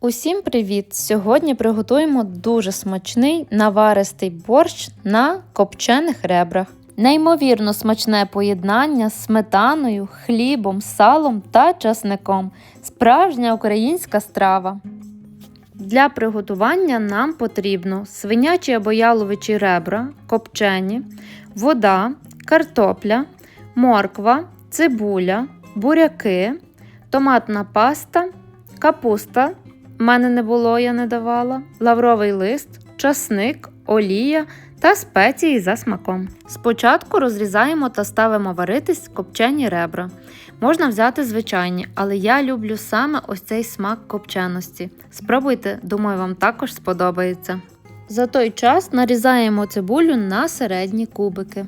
Усім привіт! Сьогодні приготуємо дуже смачний наваристий борщ на копчених ребрах. Неймовірно смачне поєднання з сметаною, хлібом, салом та часником. Справжня українська страва. Для приготування нам потрібно свинячі або яловичі ребра, копчені, вода, картопля, морква, цибуля, буряки, томатна паста, капуста. Мене не було, я не давала, лавровий лист, часник, олія та спеції за смаком. Спочатку розрізаємо та ставимо варитись копчені ребра. Можна взяти звичайні, але я люблю саме ось цей смак копченості. Спробуйте, думаю, вам також сподобається. За той час нарізаємо цибулю на середні кубики.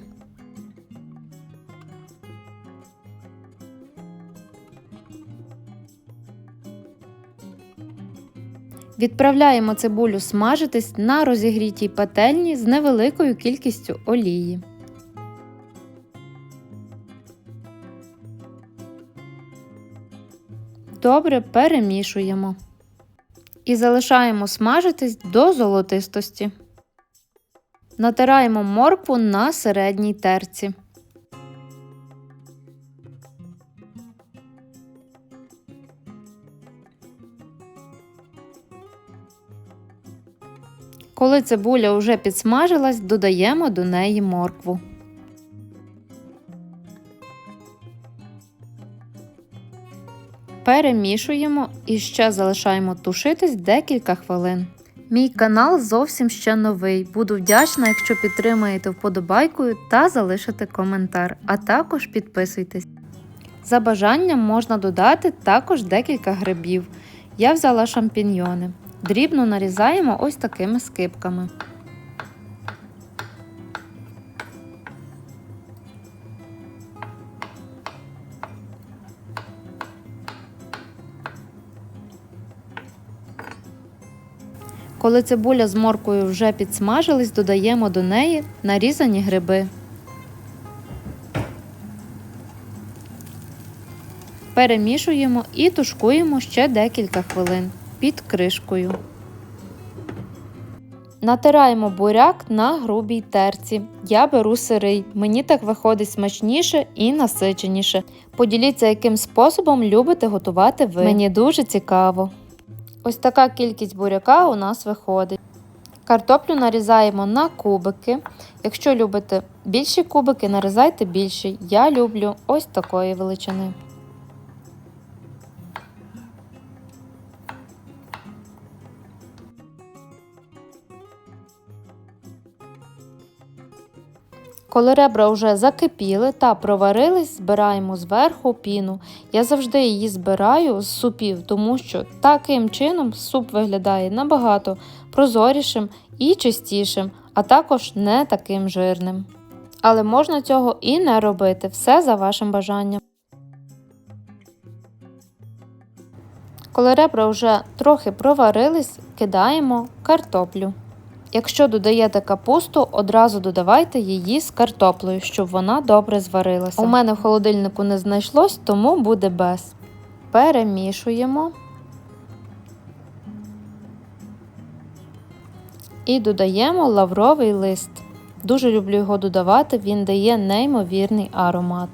Відправляємо цибулю смажитись на розігрітій пательні з невеликою кількістю олії. Добре перемішуємо і залишаємо смажитись до золотистості. Натираємо моркву на середній терці. Коли цибуля вже підсмажилась, додаємо до неї моркву. Перемішуємо і ще залишаємо тушитись декілька хвилин. Мій канал зовсім ще новий. Буду вдячна, якщо підтримаєте вподобайкою та залишите коментар, а також підписуйтесь. За бажанням можна додати також декілька грибів. Я взяла шампіньйони. Дрібно нарізаємо ось такими скибками. Коли цибуля з моркою вже підсмажились, додаємо до неї нарізані гриби. Перемішуємо і тушкуємо ще декілька хвилин під кришкою. Натираємо буряк на грубій терці. Я беру сирий, мені так виходить смачніше і насиченіше. Поділіться, яким способом любите готувати ви. Мені дуже цікаво. Ось така кількість буряка у нас виходить. Картоплю нарізаємо на кубики. Якщо любите більші кубики, нарізайте більші. Я люблю ось такої величини. Коли ребра вже закипіли та проварились, збираємо зверху піну. Я завжди її збираю з супів, тому що таким чином суп виглядає набагато прозорішим і чистішим, а також не таким жирним. Але можна цього і не робити, все за вашим бажанням. Коли ребра вже трохи проварились, кидаємо картоплю. Якщо додаєте капусту, одразу додавайте її з картоплею, щоб вона добре зварилася. У мене в холодильнику не знайшлось, тому буде без. Перемішуємо і додаємо лавровий лист. Дуже люблю його додавати, він дає неймовірний аромат.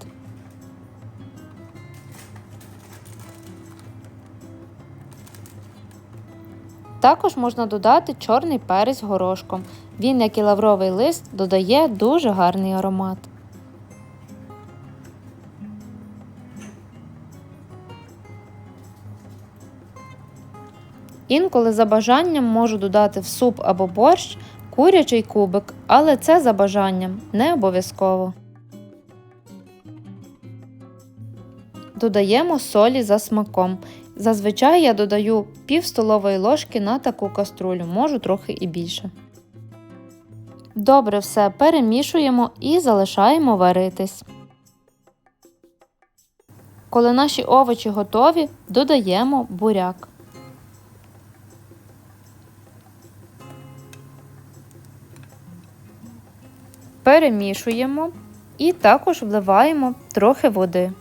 Також можна додати чорний перець горошком. Він, як і лавровий лист, додає дуже гарний аромат. Інколи за бажанням можу додати в суп або борщ курячий кубик, але це за бажанням не обов'язково. Додаємо солі за смаком. Зазвичай я додаю пів столової ложки на таку каструлю, можу трохи і більше. Добре все перемішуємо і залишаємо варитись. Коли наші овочі готові, додаємо буряк. Перемішуємо і також вливаємо трохи води.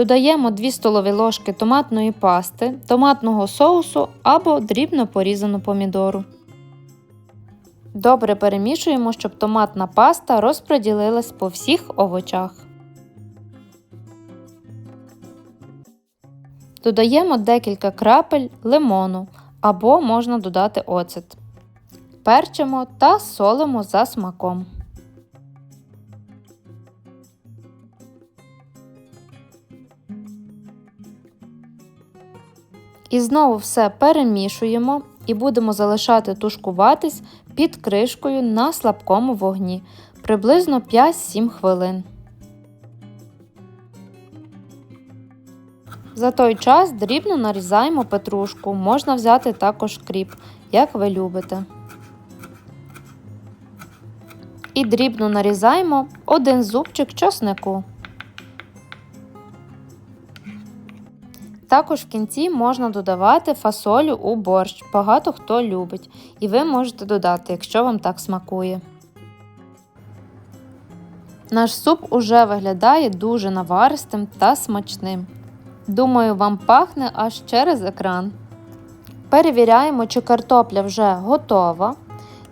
Додаємо 2 столові ложки томатної пасти, томатного соусу або дрібно порізану помідору. Добре перемішуємо, щоб томатна паста розподілилась по всіх овочах. Додаємо декілька крапель лимону або можна додати оцет. Перчимо та солимо за смаком. І знову все перемішуємо і будемо залишати тушкуватись під кришкою на слабкому вогні приблизно 5-7 хвилин. За той час дрібно нарізаємо петрушку, можна взяти також кріп, як ви любите. І дрібно нарізаємо один зубчик чоснику. Також в кінці можна додавати фасолю у борщ. Багато хто любить. І ви можете додати, якщо вам так смакує. Наш суп уже виглядає дуже наваристим та смачним. Думаю, вам пахне аж через екран. Перевіряємо, чи картопля вже готова.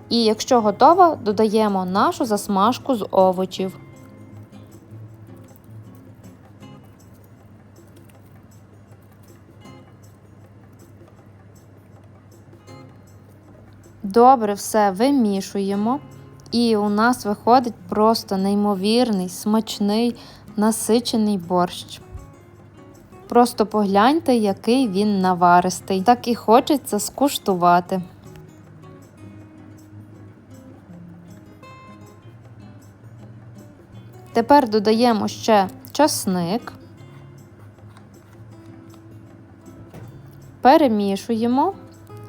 І якщо готова, додаємо нашу засмажку з овочів. Добре все вимішуємо. І у нас виходить просто неймовірний, смачний, насичений борщ. Просто погляньте, який він наваристий. Так і хочеться скуштувати. Тепер додаємо ще часник, перемішуємо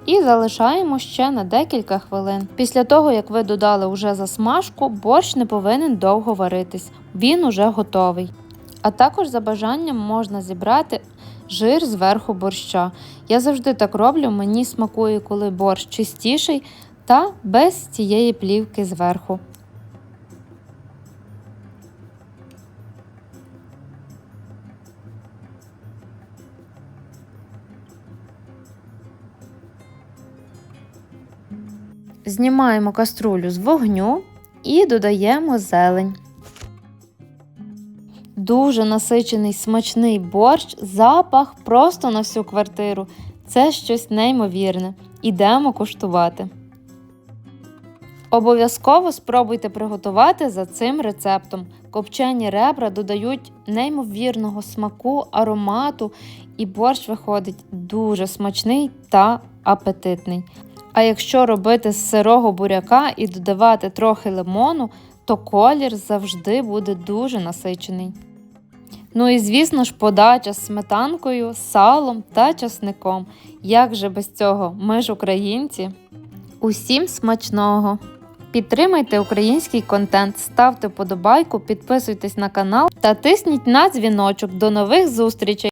і залишаємо ще на декілька хвилин. Після того, як ви додали уже засмажку, борщ не повинен довго варитись, він уже готовий. А також за бажанням можна зібрати жир зверху борща. Я завжди так роблю, мені смакує, коли борщ чистіший та без цієї плівки зверху. Знімаємо каструлю з вогню і додаємо зелень. Дуже насичений смачний борщ, запах просто на всю квартиру. Це щось неймовірне. Ідемо куштувати. Обов'язково спробуйте приготувати за цим рецептом. Копчені ребра додають неймовірного смаку, аромату, і борщ виходить дуже смачний та апетитний. А якщо робити з сирого буряка і додавати трохи лимону, то колір завжди буде дуже насичений. Ну і звісно ж, подача з сметанкою, салом та часником. Як же без цього? Ми ж українці. Усім смачного! Підтримайте український контент, ставте вподобайку, підписуйтесь на канал та тисніть на дзвіночок. До нових зустрічей!